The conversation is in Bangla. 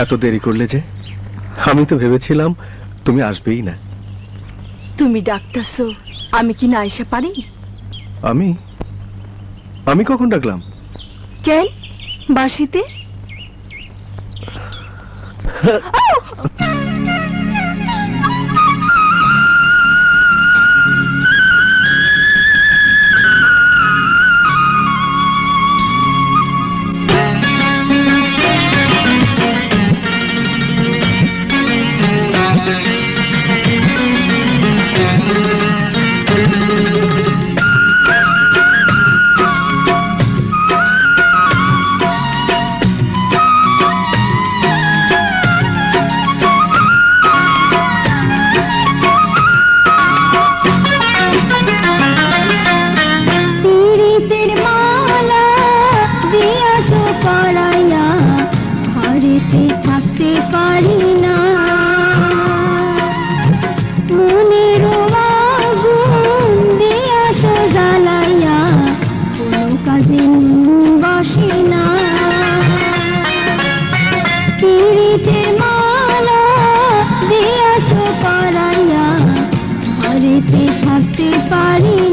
এত দেরি করলে যে? আমি তো ভেবেছিলাম তুমি আসবেই না। তুমি ডাকতেছো আমি কি না এসে পারি? আমি? আমি কখন ডাকলাম? কেন? বাসিতে ঘরেতে থাকতে পারি না। মনের জ্বালাইয়া কোনো কাজে বসে না। পীড়িতের মালা পরাইয়া থাকতে পারি